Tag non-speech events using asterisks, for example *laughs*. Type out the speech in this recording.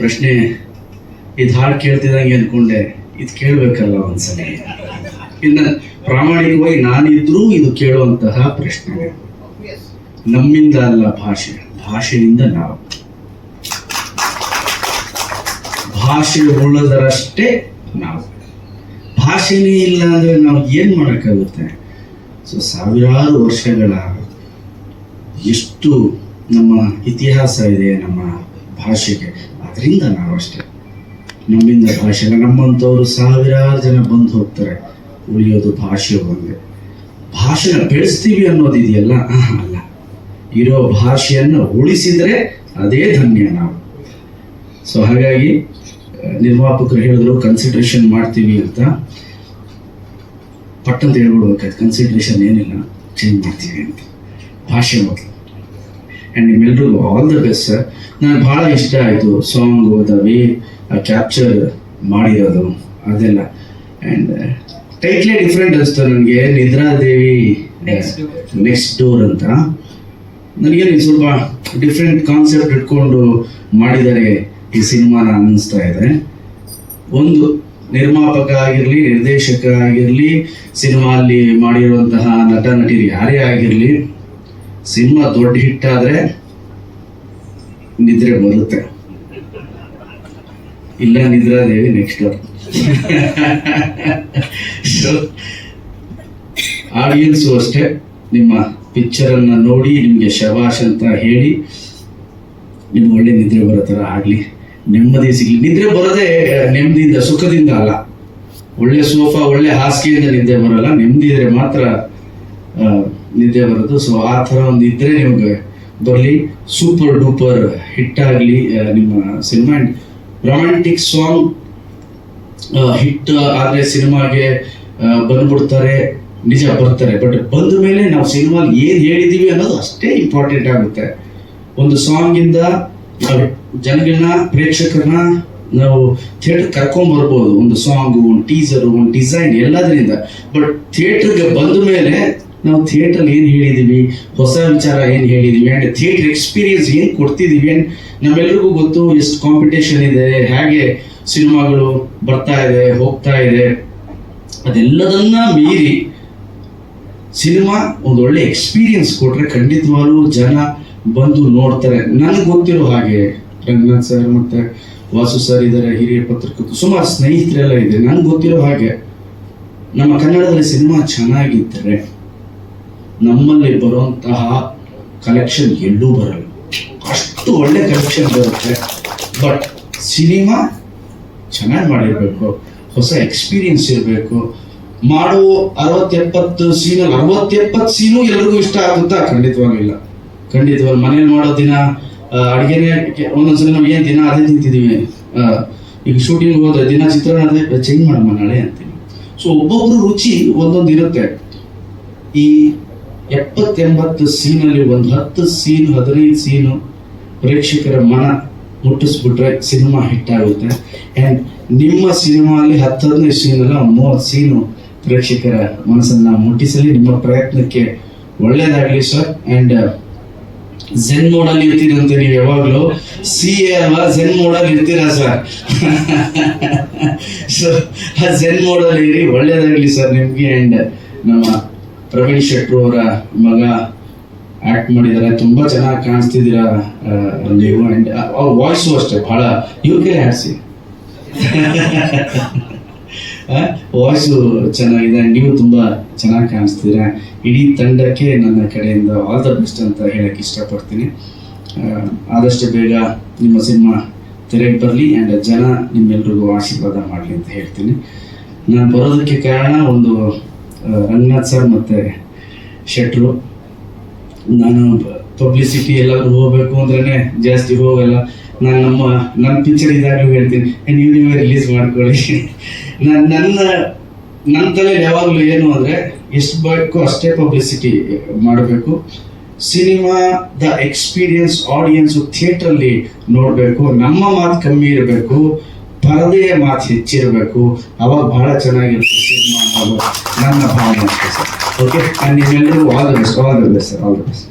ಪ್ರಶ್ನೆ ಇದು ಹಾಡು ಕೇಳ್ತಿದ್ದಂಗೆ ಅಂದ್ಕೊಂಡೆ, ಇದು ಕೇಳಬೇಕಲ್ಲ ಒಂದ್ಸಲ. ಇನ್ನು ಪ್ರಾಮಾಣಿಕವಾಗಿ ನಾನಿದ್ರೂ ಇದು ಕೇಳುವಂತಹ ಪ್ರಶ್ನೆ. ನಮ್ಮಿಂದ ಅಲ್ಲ ಭಾಷೆ, ಭಾಷೆಯಿಂದ ನಾವು. ಭಾಷೆ ಉಳ್ಳದರಷ್ಟೇ ನಾವು. ಭಾಷೆನೇ ಇಲ್ಲ ಅಂದ್ರೆ ನಾವು ಏನ್ ಮಾಡೋಕ್ಕಾಗುತ್ತೆ? ಸೊ, ಸಾವಿರಾರು ವರ್ಷಗಳ ಎಷ್ಟು ನಮ್ಮ ಇತಿಹಾಸ ಇದೆ ನಮ್ಮ ಭಾಷೆಗೆ. ಅದರಿಂದ ನಾವಷ್ಟೇ ನಮ್ಮಿಂದ ಭಾಷೆ. ನಮ್ಮಂಥವ್ರು ಸಾವಿರಾರು ಜನ ಬಂದು ಹೋಗ್ತಾರೆ. ಉಳಿಯೋದು ಭಾಷೆ ಒಂದೇ. ಭಾಷೆನ ಬೆಳೆಸ್ತೀವಿ ಅನ್ನೋದಿದೆಯಲ್ಲ ಅಲ್ಲ. ಇರೋ ಭಾಷೆಯನ್ನು ಉಳಿಸಿದ್ರೆ ಅದೇ ಧನ್ಯ ನಾವು. ಸೊ ಹಾಗಾಗಿ ನಿರ್ಮಾಪಕರು ಹೇಳಿದ್ರು ಕನ್ಸಿಡ್ರೇಷನ್ ಮಾಡ್ತೀವಿ ಅಂತ. ಪಟ್ಟಂತ ಹೇಳ್ಬಿಡ್ಬೇಕಾಯ್ತು ಕನ್ಸಿಡ್ರೇಷನ್ ಏನಿಲ್ಲ ಚೇಂಜ್ ಮಾಡ್ತೀವಿ ಅಂತ. ಭಾಷೆ ಮೊದಲು. ಆ್ಯಂಡ್ ನಿಮ್ಮೆಲ್ರಿಗೂ ಆಲ್ ದ ಬೆಸ್ಟ್ ಸರ್ ನನಗೆ ಭಾಳ ಇಷ್ಟ ಆಯಿತು. ಸಾಂಗ್ ದ ವೇ ಕ್ಯಾಪ್ಚರ್ ಮಾಡಿರೋದು ಅದೆಲ್ಲ. ಆ್ಯಂಡ್ ಟೈಟ್ಲೇ ಡಿಫ್ರೆಂಟ್ ಅನಿಸ್ತು ನನಗೆ. ನಿದ್ರಾದೇವಿ. ನೆಕ್ಸ್ಟ್ ಡೋರ್ ಅಂತ. ನನಗೆ ಸ್ವಲ್ಪ ಡಿಫ್ರೆಂಟ್ ಕಾನ್ಸೆಪ್ಟ್ ಇಟ್ಕೊಂಡು ಮಾಡಿದ್ದಾರೆ ಈ ಸಿನಿಮಾನ ಅನ್ನಿಸ್ತಾ ಇದೆ. ಒಂದು ನಿರ್ಮಾಪಕ ಆಗಿರಲಿ ನಿರ್ದೇಶಕ ಆಗಿರಲಿ ಸಿನಿಮಾ ಅಲ್ಲಿ ಮಾಡಿರುವಂತಹ ನಟ ನಟಿಯರು ಯಾರೇ ಆಗಿರಲಿ ಸಿನಿಮಾ ದೊಡ್ಡ ಹಿಟ್ ಆದ್ರೆ ನಿದ್ರೆ ಬರುತ್ತೆ. ಇಲ್ಲ ನಿದ್ರಾದೇವಿ ನೆಕ್ಸ್ಟ್ ಆಡಿಯನ್ಸು ಅಷ್ಟೇ ನಿಮ್ಮ ಪಿಕ್ಚರ್ ಅನ್ನ ನೋಡಿ, ನಿಮಗೆ ಶಬಾಷ್ ಅಂತ ಹೇಳಿ ನಿಮ್ಗೆ ಒಳ್ಳೆ ನಿದ್ರೆ ಬರೋ ಥರ ಆಗಲಿ. ನೆಮ್ಮದಿ ಸಿಗಲಿ. ನಿದ್ರೆ ಬರೋದೇ ನೆಮ್ಮದಿಯಿಂದ, ಸುಖದಿಂದ ಅಲ್ಲ. ಒಳ್ಳೆ ಸೋಫಾ ಒಳ್ಳೆ ಹಾಸಿಗೆಯಿಂದ ನಿದ್ದೆ ಬರಲ್ಲ. ನೆಮ್ಮದಿ ಇದ್ರೆ ಮಾತ್ರ ನಿದ್ದೆ ಬರೋದು ಸೊ ಆ ಥರ ಒಂದು ಇದ್ರೆ ನಿಮ್ಗೆ ಬರಲಿ ಸೂಪರ್ ಡೂಪರ್ ಹಿಟ್ ನಿಮ್ಮ ಸಿನಿಮಾ ರೊಮ್ಯಾಂಟಿಕ್ ಸಾಂಗ್ ಹಿಟ್ ಆದರೆ ಸಿನಿಮಾಗೆ ಬಂದ್ಬಿಡ್ತಾರೆ. ನಿಜ ಬರ್ತಾರೆ. ಬಟ್ ಬಂದ ಮೇಲೆ ನಾವು ಸಿನಿಮಾ ಏನು ಹೇಳಿದ್ದೀವಿ ಅನ್ನೋದು ಅಷ್ಟೇ ಇಂಪಾರ್ಟೆಂಟ್ ಆಗುತ್ತೆ. ಒಂದು ಸಾಂಗಿಂದ ಜನಗಳನ್ನ ಪ್ರೇಕ್ಷಕರನ್ನ ನಾವು ಥಿಯೇಟರ್ ಕರ್ಕೊಂಡ್ ಬರ್ಬೋದು. ಒಂದು ಸಾಂಗ್ ಒಂದು ಟೀಸರ್ ಒಂದು ಡಿಸೈನ್ ಎಲ್ಲದರಿಂದ. ಬಟ್ ಥಿಯೇಟರ್ಗೆ ಬಂದ ಮೇಲೆ ನಾವು ಥಿಯೇಟರ್ ಏನು ಹೇಳಿದ್ದೀವಿ ಹೊಸ ವಿಚಾರ ಏನು ಹೇಳಿದ್ದೀವಿ ಆ್ಯಂಡ್ ಥಿಯೇಟರ್ ಎಕ್ಸ್ಪೀರಿಯನ್ಸ್ ಏನು ಕೊಡ್ತಿದ್ದೀವಿ ಆ್ಯಂಡ್ ನಮ್ಮೆಲ್ಲರಿಗೂ ಗೊತ್ತು ಎಷ್ಟು ಕಾಂಪಿಟೇಷನ್ ಇದೆ, ಹೇಗೆ ಸಿನಿಮಾಗಳು ಬರ್ತಾ ಇದೆ, ಹೋಗ್ತಾ ಇದೆ. ಅದೆಲ್ಲದನ್ನ ಮೀರಿ ಸಿನಿಮಾ ಒಂದು ಒಳ್ಳೆ ಎಕ್ಸ್ಪೀರಿಯನ್ಸ್ ಕೊಟ್ರೆ ಖಂಡಿತವಾಗ್ಲೂ ಜನ ಬಂದು ನೋಡ್ತಾರೆ. ನನಗೆ ಗೊತ್ತಿರೋ ಹಾಗೆ ರಂಗನಾಥ್ ಸರ್ ಮತ್ತೆ ವಾಸು ಸರ್ ಇದ್ದಾರೆ ಹಿರಿಯ ಪತ್ರಕರ್ತರು. ಸುಮಾರು ಸ್ನೇಹಿತರೆಲ್ಲ ಇದೆ ನನಗೆ ಗೊತ್ತಿರೋ ಹಾಗೆ ನಮ್ಮ ಕನ್ನಡದಲ್ಲಿ ಸಿನಿಮಾ ಚೆನ್ನಾಗಿದ್ದರೆ ನಮ್ಮಲ್ಲಿ ಬರುವಂತಹ ಕಲೆಕ್ಷನ್ ಎಲ್ಲೂ ಬರಲ್ಲ. ಅಷ್ಟು ಒಳ್ಳೆ ಕಲೆಕ್ಷನ್ ಬರುತ್ತೆ. ಬಟ್ ಸಿನಿಮಾ ಚೆನ್ನಾಗಿ ಮಾಡಿರಬೇಕು. ಹೊಸ ಎಕ್ಸ್ಪೀರಿಯನ್ಸ್ ಇರಬೇಕು. ಮಾಡುವ ಅರವತ್ತೆಪ್ಪತ್ತು ಸೀನಲ್ಲಿ ಅರವತ್ತೆಪ್ಪತ್ತು ಸೀನು ಎಲ್ರಿಗೂ ಇಷ್ಟ ಆಗುತ್ತಾ? ಖಂಡಿತವಾಗಿಲ್ಲ ಖಂಡಿತವಾಗಿ ಮನೇಲಿ ಮಾಡೋ ದಿನ ಅಡುಗೆನೇ ಒಂದೊಂದ್ಸಲ ನಾವು ಏನು ದಿನ ಅದೇ ತಿಂತಿದ್ದೀವಿ ಈಗ ಶೂಟಿಂಗ್ ಹೋದ್ರೆ ದಿನ ಚಿತ್ರಾನ್ನ ಅದೇ ಚೇಂಜ್ ಮಾಡಮ್ಮ ನಾಳೆ ಅಂತೀವಿ ಸೊ ಒಬ್ಬೊಬ್ರು ರುಚಿ ಒಂದೊಂದು ಇರುತ್ತೆ ಈ ಎಪ್ಪತ್ತೆಂಬತ್ತು ಸೀನಲ್ಲಿ ಒಂದು ಹತ್ತು ಸೀನ್, ಹದಿನೈದು ಸೀನು ಪ್ರೇಕ್ಷಕರ ಮನ ಮುಟ್ಟಿಸ್ಬಿಟ್ರೆ ಸಿನಿಮಾ ಹಿಟ್ ಆಗುತ್ತೆ. ಆ್ಯಂಡ್ ನಿಮ್ಮ ಸಿನಿಮಾದಲ್ಲಿ ಹತ್ತು ಹದಿನೈದು ಸೀನ್ ಅಲ್ಲ ಒಂದು ಮೂವತ್ತು ಸೀನು ಪ್ರೇಕ್ಷಕರ ಮನಸ್ಸನ್ನ ಮುಟ್ಟಿಸಲಿ. ನಿಮ್ಮ ಪ್ರಯತ್ನಕ್ಕೆ ಒಳ್ಳೇದಾಗಲಿ ಸರ್. ಆ್ಯಂಡ್ ಝೆನ್ ಮೋಡಲ್ಲಿ ಇರ್ತೀರಂತೆ ನೀವು ಯಾವಾಗಲೂ. ಸಿ ಎ ಅಲ್ಲ ಝೆನ್ ಮೋಡಲ್ಲಿ ಇರ್ತೀರಾ ಸರ್? *laughs* ಸೊ ಆ ಝೆನ್ ಮೋಡಲ್ಲಿ ಇರಿ, ಒಳ್ಳೇದಾಗಲಿ ಸರ್ ನಿಮಗೆ. ಆ್ಯಂಡ್ ನಮ್ಮ ಪ್ರವೀಣ್ ಶೆಟ್ರು ಅವರ ಮಗ ಆಕ್ಟ್ ಮಾಡಿದ್ದಾರೆ. ತುಂಬಾ ಚೆನ್ನಾಗಿ ಕಾಣಿಸ್ತಿದ್ದೀರಾ ನೀವು ಆ್ಯಂಡ್ ಅವ್ರ ವಾಯ್ಸು ಅಷ್ಟೇ, ಬಹಳ ಇವ್ರ ಕೆ ಆಡಿಸಿ ವಾಯ್ಸು ಚೆನ್ನಾಗಿದೆ. ನೀವು ತುಂಬಾ ಚೆನ್ನಾಗಿ ಕಾಣಿಸ್ತೀರಾ. ಇಡೀ ತಂಡಕ್ಕೆ ನನ್ನ ಕಡೆಯಿಂದ ಆಲ್ ದ ಬೆಸ್ಟ್ ಅಂತ ಹೇಳಕ್ ಇಷ್ಟಪಡ್ತೀನಿ. ಆದಷ್ಟು ಬೇಗ ನಿಮ್ಮ ಸಿನಿಮಾ ತೆರೆಗೆ ಬರಲಿ. ಆ್ಯಂಡ್ ಜನ ನಿಮ್ಮೆಲ್ರಿಗೂ ಆಶೀರ್ವಾದ ಮಾಡಲಿ ಅಂತ ಹೇಳ್ತೀನಿ. ನಾನು ಬರೋದಕ್ಕೆ ಕಾರಣ ಒಂದು ರಂಗನಾಥ್ ಸರ್ ಮತ್ತು ಶೆಟ್ರು. ನಾನು ಪಬ್ಲಿಸಿಟಿ ಎಲ್ಲಾದ್ರೂ ಹೋಗ್ಬೇಕು ಅಂದ್ರೇ ಜಾಸ್ತಿ ಹೋಗಲ್ಲ. ನಾನು ನಮ್ಮ ನನ್ನ ಪಿಕ್ಚರ್ ಇದಾಗಲೂ ಹೇಳ್ತೀನಿ. "ಏ, ನೀವು ನೀವೇ ರಿಲೀಸ್ ಮಾಡ್ಕೊಳ್ಳಿ. ನನ್ನ ನನ್ನ ನನ್ನ ತಲೆಯಲ್ಲಿ ಯಾವಾಗಲೂ ಏನು ಅಂದರೆ ಎಷ್ಟು ಬೇಕು ಅಷ್ಟೇ ಪಬ್ಲಿಸಿಟಿ ಮಾಡಬೇಕು. ಸಿನಿಮಾ ದ ಎಕ್ಸ್ಪೀರಿಯನ್ಸ್ ಆಡಿಯನ್ಸು ಥಿಯೇಟ್ರಲ್ಲಿ ನೋಡಬೇಕು. ನಮ್ಮ ಮಾತು ಕಮ್ಮಿ ಇರಬೇಕು. ಪರದೆಯ ಮಾತು ಹೆಚ್ಚಿರಬೇಕು. ಅವಾಗ ಬಹಳ ಚೆನ್ನಾಗಿರುತ್ತೆ ನನ್ನ ಭಾವನೆ ಸರ್. ಓಕೆ ನಿಮ್ಮೆಲ್ಲರಿಗೂ all the best all the best sir all the best